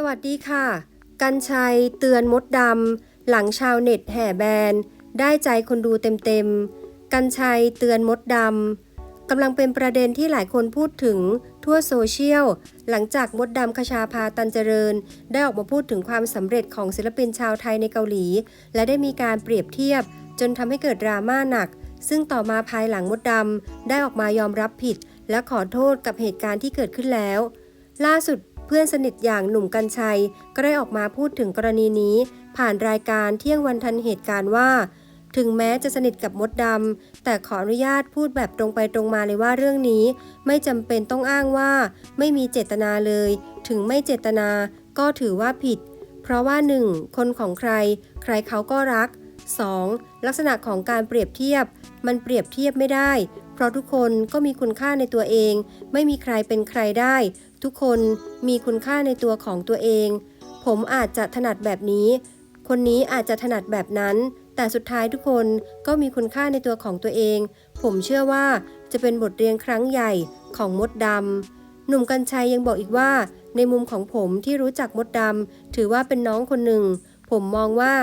สวัสดีค่ะ กัญชัยเตือนมดดำหลังชาวเน็ตแห่แบน ได้ใจคนดูเต็มๆ กัญชัยเตือนมดดำกำลังเป็นประเด็นที่หลายคนพูดถึงทั่วโซเชียล หลังจากมดดำคชาพาตันเจริญ ได้ออกมาพูดถึงความสำเร็จของศิลปินชาวไทยในเกาหลี และได้มีการเปรียบเทียบ จนทำให้เกิดดราม่าหนัก ซึ่งต่อมาภายหลังมดดำได้ออกมายอมรับผิด และขอโทษกับเหตุการณ์ที่เกิดขึ้นแล้วล่าสุด เพื่อนสนิทอย่างหนุ่มกัญชัย ก็ได้ออกมาพูดถึงกรณีนี้ ผ่านรายการเที่ยงวันทันเหตุการณ์ว่า ถึงแม้จะสนิทกับมดดำแต่ขออนุญาตพูดแบบตรงไปตรงมาเลยว่าเรื่องนี้ ไม่จำเป็นต้องอ้างว่า ไม่มีเจตนาเลย ถึงไม่เจตนาก็ถือว่าผิด เพราะว่า 1. คนของใคร ใครเขาก็รัก 2. ลักษณะของการเปรียบเทียบ มันเปรียบเทียบไม่ได้ เพราะทุกคนก็มีคุณค่าในตัวเอง ไม่มีใครเป็นใครได้ ทุกคนมีคุณค่าในตัวของตัวเอง ผมอาจจะถนัดแบบนี้ คนนี้อาจจะถนัดแบบนั้น แต่สุดท้ายทุกคนก็มีคุณค่าในตัวของตัวเอง ผมเชื่อว่าจะเป็นบทเรียนครั้งใหญ่ของมดดำหนุ่มกัญชัยยังบอกอีกว่า ในมุมของผมที่รู้จักมดดำถือว่าเป็นน้องคนหนึ่ง ผมมองว่า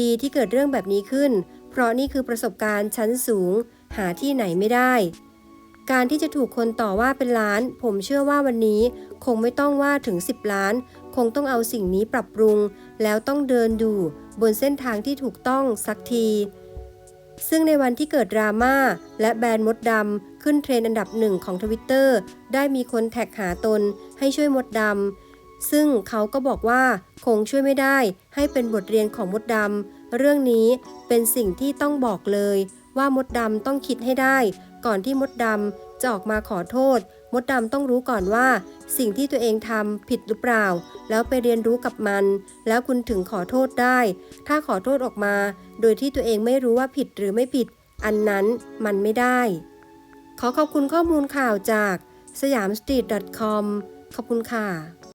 ดีที่เกิดเรื่องแบบนี้ขึ้น เพราะนี่คือประสบการณ์ชั้นสูง หาที่ไหนไม่ได้ การที่จะถูกคนต่อว่าเป็นล้าน ผมเชื่อว่าวันนี้คงไม่ต้องว่าถึง 10 ล้าน คงต้องเอาสิ่งนี้ปรับปรุง แล้วต้องเดินดูบนเส้นทางที่ถูกต้องสักที ซึ่งในวันที่เกิดดราม่าและแบรนด์มดดำขึ้นเทรนด์อันดับหนึ่งของทวิตเตอร์ได้มีคนแท็กหาตนให้ช่วยมดดำซึ่งเขาก็บอกว่าคงช่วยไม่ได้ให้เป็นบทเรียนของมดดำเรื่องนี้เป็นสิ่งที่ต้องบอกเลย ว่ามดดำต้องคิดให้ได้ ก่อนที่มดดำจะออกมาขอโทษ มดดำต้องรู้ก่อนว่า สิ่งที่ตัวเองทำผิดหรือเปล่า แล้วไปเรียนรู้กับมัน แล้วคุณถึงขอโทษได้ ถ้าขอโทษออกมา โดยที่ตัวเองไม่รู้ว่าผิดหรือไม่ผิด อันนั้นมันไม่ได้ ขอขอบคุณข้อมูลข่าวจากสยามสตรีท .com ขอบคุณค่ะ